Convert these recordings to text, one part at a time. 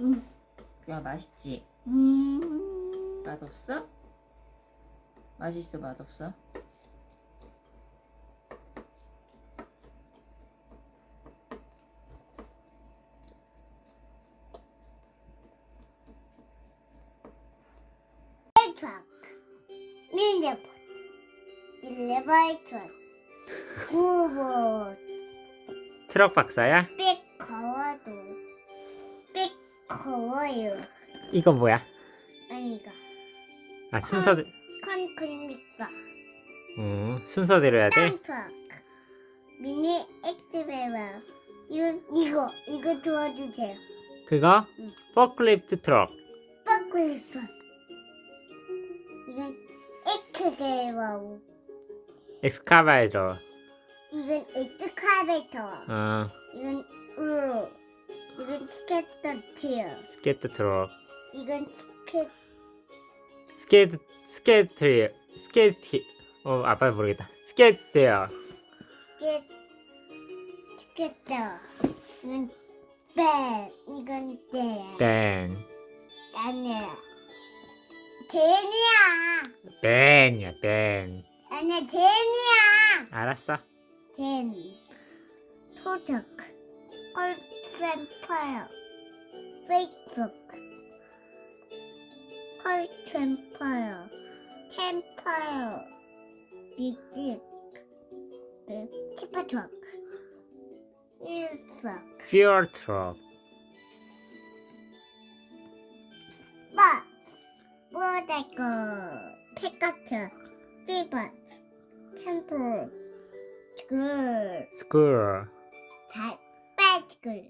음. 그냥 맛있지? 음. 맛없어? 맛있어 맛없어? 트럭. 릴레봇. 릴레봇 트럭. 구봇. 트럭 박사야? 빽 커워도. 빽 커워요. 이거 뭐야? 아니가. 아 순서대 컨크리니까. 어, 순서대로 해야 돼? 땅 트럭. 미니 액티베이터. 이거 이거 이거 도와주세요. 그거? 응. 포클리프트 트럭 뻑꿀 이건 에크게이와우. 엑스카바이저 이건 에크카베이터. 어, 이건 우. 이건 티켓터 티어. 스케이트 트럭 이건 티켓 스케이트 스케이트 스케이트 어 아빠 모르겠다 스케이트 트럭 티켓 티켓터. 이건 벤. 이건 대. 벤 아니야. 댄이야. 벤이야 벤 아니야 댄이야. 알았어 댄. 토적. 콜 센파이어. 페이스북. 콜센파이어. 템파이어. 빅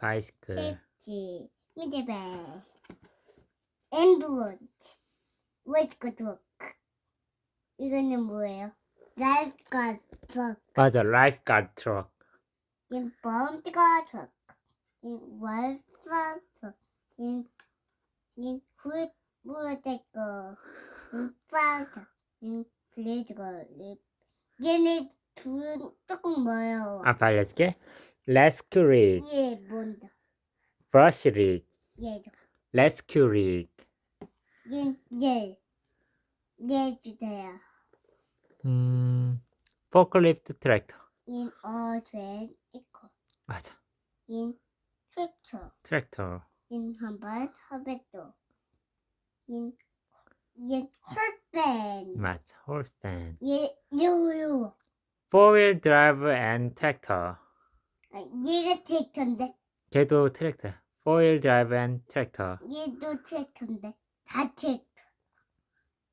바이스클 바이스클 kép지 미드베 엠브원트 웨이트코 트럭 이거는 뭐예요? 라이프가 트럭. 맞아 라이프 가드 트럭. 인 범트가 트럭. 인 월파 트럭. 모데코 인 파우터 인 블레이즈거 얘네 둘 조금 뭐예요? 아빠 알려줄게 레스큐 릭얘 뭔다 브러쉬 릭 얘죠 레스큐 릭 얘얘얘 주세요 음, 포클리프트 트랙터 인 어드웬 이코 맞아 인 트랙터 트랙터 인 한번 허베도 인인 헐벤 맞아 홀스텐 얘 요요 포윌 드라이브 앤 트랙터 아, 얘가 트랙터인데. 걔도 트랙터. 포윌 드라이브 앤 트랙터 얘도 트랙터인데. 다 트랙터.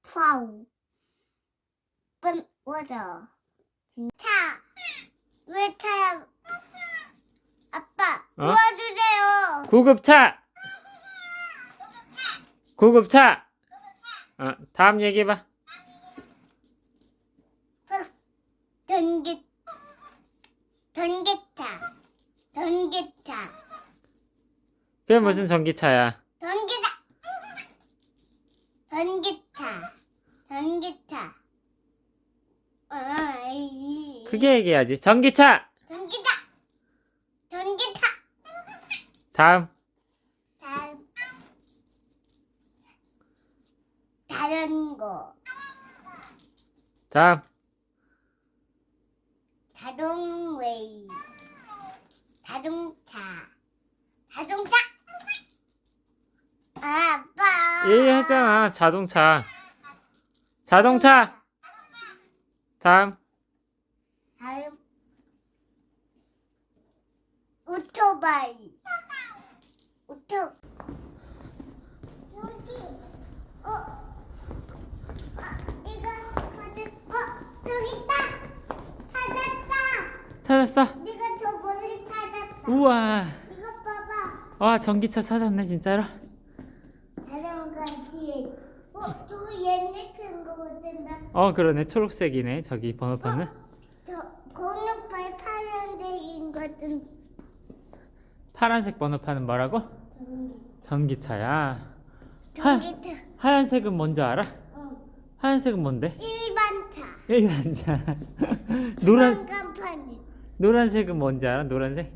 파우. 뻔 워져 차! 왜 차야? 아빠 어? 도와주세요. 구급차! 구급차! 어, 다음 얘기해 봐 전기 전기차 전기차 그게 무슨 전기차야? 전기다 전기차. 전기차. 아, 이, 크게 얘기해야지. 전기차! 전기차. 전기차. 다음. 다음. 다른 거. 다음 자동웨이 자동차 자동차 아, 얘기했잖아 자동차. 자동차. 다음. 다음. 오토바이. 오토. 여기. 어. 아, 이거 어. 저기 있다. 찾았다. 찾았어? 네가 저 멀리 찾았다. 우와. 이거 봐봐. 와 전기차 찾았네 진짜로 자전거 뒤에 어 저거 옛날 친구 같은데 어 그러네 초록색이네 저기 번호판은 저 건너발 파란색인 것 같은 파란색 번호판은 뭐라고? 전기차야 하, 전기차 하얀색은 뭔지 알아? 어 하얀색은 뭔데? 일반 차 일반차 노란 깜판이 노란색은 뭔지 알아? 노란색?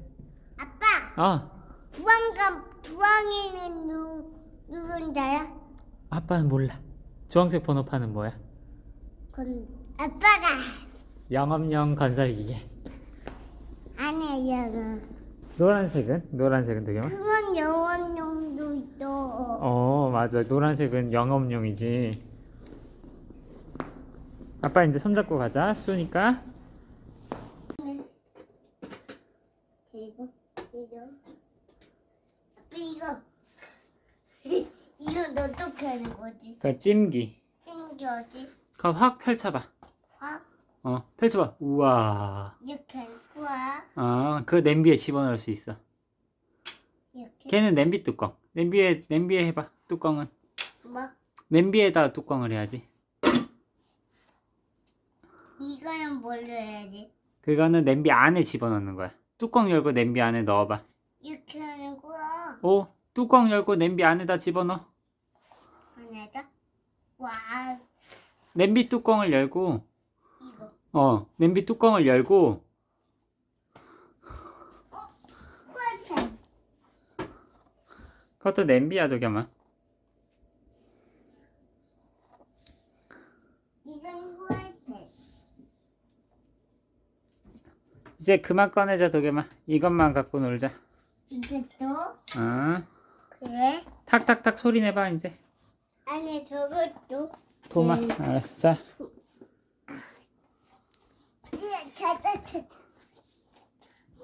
아빠 어 부왕과 부왕이는 누 누군가요? 아빠는 몰라. 주황색 번호판은 뭐야? 건 아빠가 영업용 건설기계. 아니에요. 노란색은? 노란색은 되게 그건 영원용도 있어. 어 맞아 노란색은 영업용이지 아빠 이제 손잡고 가자 수니까 이거 이거 아빠 이거 이거 너 어떻게 하는 거지? 그 찜기 찡겨지 그거 확 펼쳐봐. 확. 어 펼쳐봐. 우와. 이렇게 하는 거야. 어그 냄비에 집어넣을 수 있어. 이렇게? 걔는 냄비 뚜껑. 냄비에 냄비에 해봐 뚜껑은. 뭐? 냄비에다 뚜껑을 해야지. 이거는 뭘로 해야지? 그거는 냄비 안에 집어넣는 거야. 뚜껑 열고 냄비 안에 넣어봐. 이렇게 하는 거야. 오 뚜껑 열고 냄비 안에다 집어넣어. 안에다? 와 냄비 뚜껑을 열고 이거. 어 냄비 뚜껑을 열고 후라이팬 그것도 냄비야 이건 후라이팬 이제 그만 꺼내자 도겸아 이것만 갖고 놀자. 이것도 어. 그래? 탁탁탁 소리 내봐 이제. 아니 저것도 도마 음. 알았어 자 찾아 찾아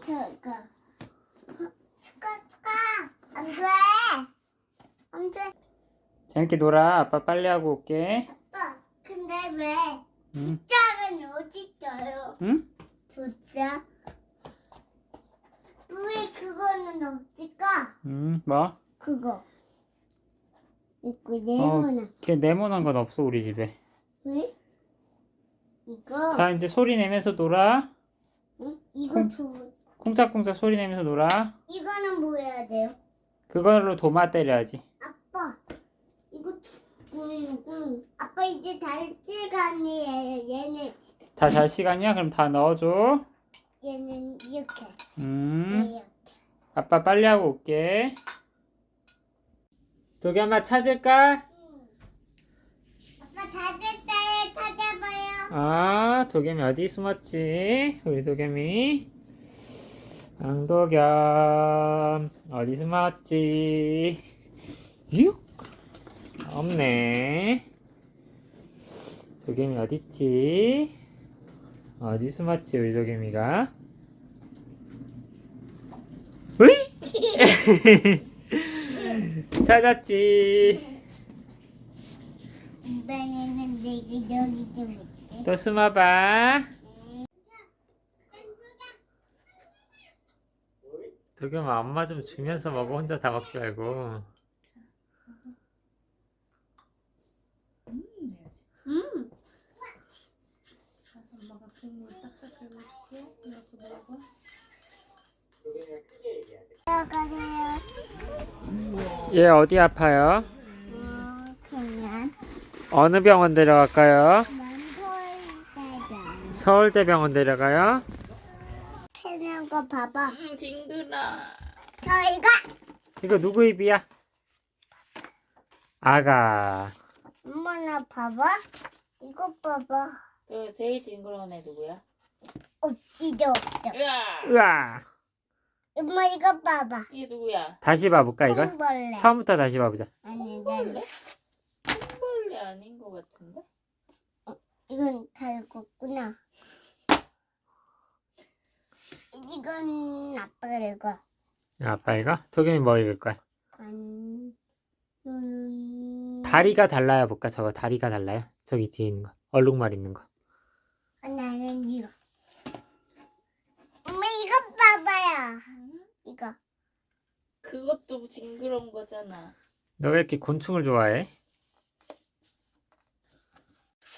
저거 축하 축하 안돼 안돼 재밌게 놀아 아빠 빨리 하고 올게 아빠 근데 왜 응? 숫자는 어디 있어요? 응? 숫자 왜 그거는 없을까? 응? 뭐? 그거 이거 어, 네모나 걔 네모난 건 없어 우리 집에. 왜? 이거. 자 이제 소리 내면서 놀아. 응? 이거 콩. 좋은 콩짝콩짝 소리 내면서 놀아. 이거는 뭐 해야 돼요? 그걸로 도마 때려야지. 아빠 이거 두- 이거 아빠 이제 달지간이에요 얘는 다잘 시간이야? 그럼 다 넣어줘. 얘는 이렇게. 음. 이렇게. 아빠 빨리 하고 올게 도겸아 찾을까? 아빠 찾을 때 찾아봐요 아, 도겸이 어디 숨었지? 우리 도겸이. 양도겸, 어디 숨었지? 유? 없네. 도겸이 어딨지? 어디 숨었지, 우리 도겸이가? 으이? 찾았지. 이번에는 내가 여기 좀 있게 또 숨어봐. 도겸아 엄마 좀 주면서 먹어 혼자 다 먹지 말고 음 엄마가 국물 싹싹. 이렇게 먹어. 들어가세요 얘 어디 아파요? 어 그냥 어느 병원 데려갈까요? 만보이다자 서울대병원 데려가요? 패는 거 봐봐 응, 징그라. 저희가 이거 누구 입이야? 아가 엄마 나 봐봐 이거 봐봐 그 제일 징그러운 애 누구야? 없지도 없죠 으아! 으아 엄마 이거 봐봐 이게 누구야? 다시 봐볼까 이걸? 콩벌레 처음부터 다시 봐보자 아니 콩벌레? 아닌 것 같은데? 이건 달궜구나 이건 아빠가 읽어 야, 아빠 이거? 도겸이 뭐 읽을 거야? 안... 음... 다리가 달라요 볼까? 저거 다리가 달라요? 저기 뒤에 있는 거 얼룩말 있는 거 아, 나는 이거. 엄마 이거 봐봐요. 이거. 그것도 징그러운 거잖아. 너 왜 이렇게 곤충을 좋아해?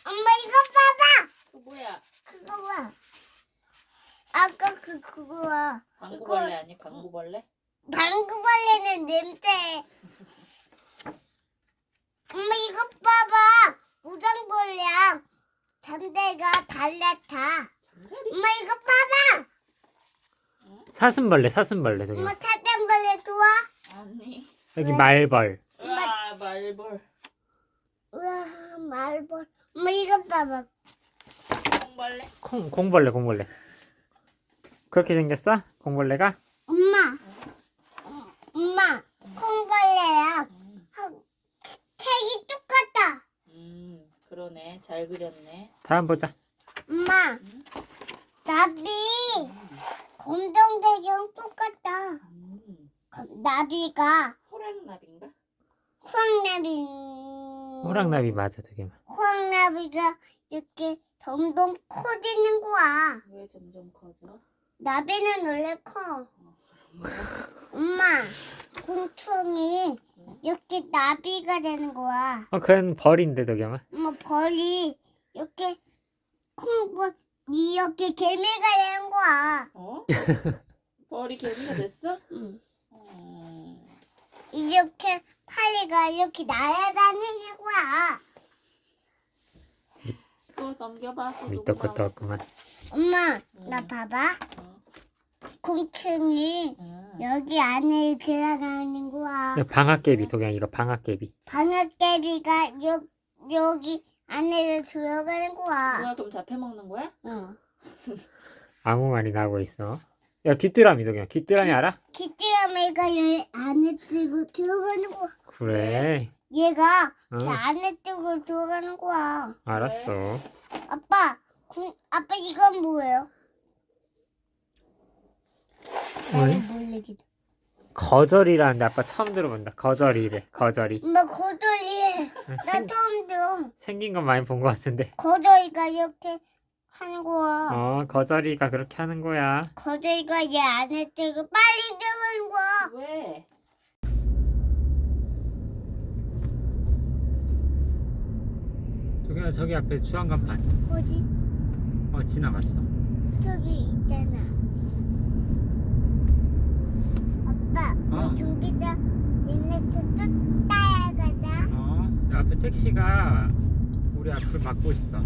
엄마 이거 봐봐. 그 뭐야? 그거 봐. 아까 그 그거야. 방구벌레 아니 방구벌레? 방구벌레는 냄새. 엄마 이거 봐봐. 무당벌레야. 잠대가 달라타. 잠자리? 엄마 이거 봐봐. 사슴벌레 사슴벌레 도겸이 엄마 사슴벌레 좋아? 아니. 여기 왜? 말벌. 아 말벌. 우와 말벌. 엄마 이거 봐봐. 콩벌레. 콩, 공벌레, 공벌레. 그렇게 생겼어? 공벌레가? 엄마. 엄마 콩벌레야. 음, 하고 색이 똑같다. 음 그러네. 잘 그렸네. 다음 보자. 엄마 나비 검정색이랑 똑같다. 음 검- 나비가 호랑나비인가? 호랑나비 호랑나비 맞아, 저게. 호랑나비가 이렇게 점점 커지는 거야. 왜 점점 커져? 나비는 원래 커. 엄마 곤충이 이렇게 나비가 되는 거야. 어, 그건 벌인데, 저게만. 엄마 벌이 이렇게 콩벌 이렇게 개미가 되는 거야. 어? 벌이 개미가 됐어? 응. 음, 이렇게 파리가 이렇게 날아다니는 거야. 또 넘겨봐. 또 밑도 누구 끝도 없구만. 엄마, 응. 나 봐봐. 나와? 곤충이 어. 여기 안에 들어가는 거야. 방앗개비, 도경 이거 방앗개비. 방앗개비가 여, 여기 안에 들어가는 거야. 뭐야 그럼 잡혀 먹는 거야? 어. 아무 말이 나오고 있어. 야, 귀뚜라미, 도경 귀뚜라미 알아? 기띠라미가 여기 안에 들고 들어가는 거야. 그래. 얘가 응, 그 안에 들고 들어가는 거야. 알았어. 아빠, 군, 아빠 이건 뭐예요? 나는 모르겠다. 거절이라는데 아빠 처음 들어본다. 거절이래, 거절이. 엄마 고돌이 나 생, 처음 들어. 생긴 건 많이 본 것 같은데. 고돌이가 이렇게 하는 거야. 어, 거절이가 그렇게 하는 거야. 고돌이가 얘 안에 들고 빨리 들어가는 거야. 왜? 도경아, 저기 앞에 주황 간판. 뭐지? 어, 지나갔어. 저기 있잖아. 아빠, 어. 우리 종기자 얘네 저또 따라가자. 어, 앞에 택시가 우리 앞을 막고 있어.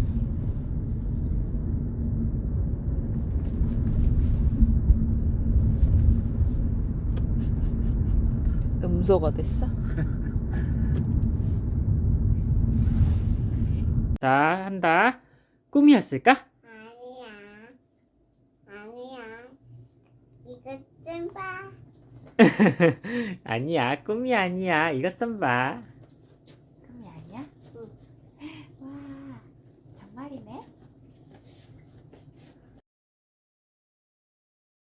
음소가 됐어? 자, 한다. 꿈이었을까? 아니야. 아니야. 이것 좀 봐. 아니야, 꿈이 아니야. 이것 좀 봐.